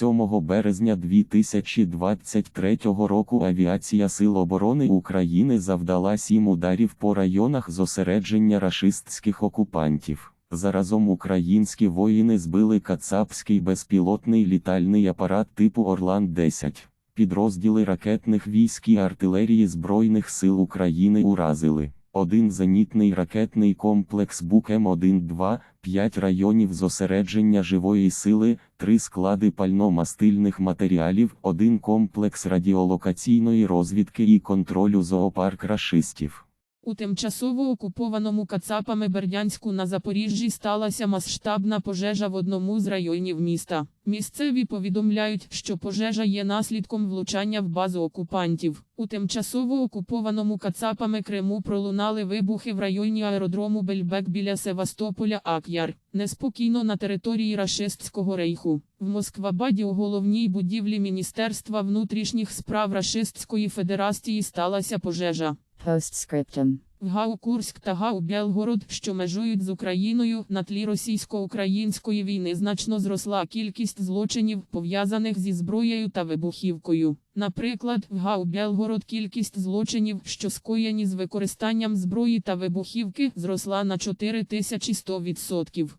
7 березня 2023 року авіація Сил оборони України завдала сім ударів по районах зосередження рашистських окупантів. Заразом українські воїни збили кацапський безпілотний літальний апарат типу Орлан-10. Підрозділи ракетних військ і артилерії Збройних сил України уразили. Один зенітний ракетний комплекс Бук-М1-2, 5 районів зосередження живої сили, 3 склади пально-мастильних матеріалів, один комплекс радіолокаційної розвідки і контролю зоопарк рашистів. У тимчасово окупованому Кацапами Бердянську на Запоріжжі сталася масштабна пожежа в одному з районів міста. Місцеві повідомляють, що пожежа є наслідком влучання в базу окупантів. У тимчасово окупованому Кацапами Криму пролунали вибухи в районі аеродрому Бельбек біля Севастополя Ак'яр. Неспокійно на території Рашистського рейху. В Москвабаді у головній будівлі Міністерства внутрішніх справ Рашистської Федерації сталася пожежа. Postscriptum. В ГАУ Курськ та ГАУ Белгород, що межують з Україною, на тлі російсько-української війни значно зросла кількість злочинів, пов'язаних зі зброєю та вибухівкою. Наприклад, в ГАУ Белгород кількість злочинів, що скоєні з використанням зброї та вибухівки, зросла на 4100%.